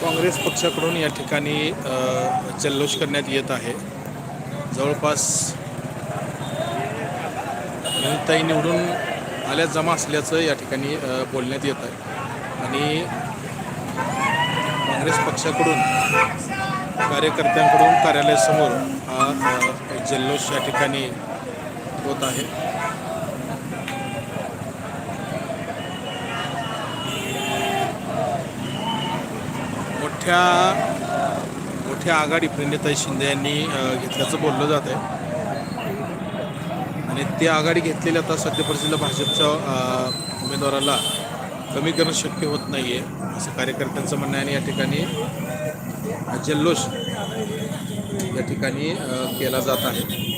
काँग्रेस पक्षाकडून या ठिकाणी जल्लोष करण्यात येत आहे. जवळपास ताई निवडून आल्या जमा असल्याचं या ठिकाणी बोलण्यात येत आहे. आणि काँग्रेस पक्षाकडून कार्यकर्त्यांकडून कार्यालयासमोर हा जल्लोष या ठिकाणी होत आहे. मोठ्या मोठ्या आघाडी प्रणिताई शिंदे यांनी घेतल्याचं बोललं जात आहे. आणि ते आघाडी घेतलेली आता सध्या परिस्थितीला भाजपच्या उमेदवाराला कमी करणं शक्य होत नाही आहे असं कार्यकर्त्यांचं म्हणणं आहे. आणि या ठिकाणी हा जल्लोष या ठिकाणी केला जात आहे.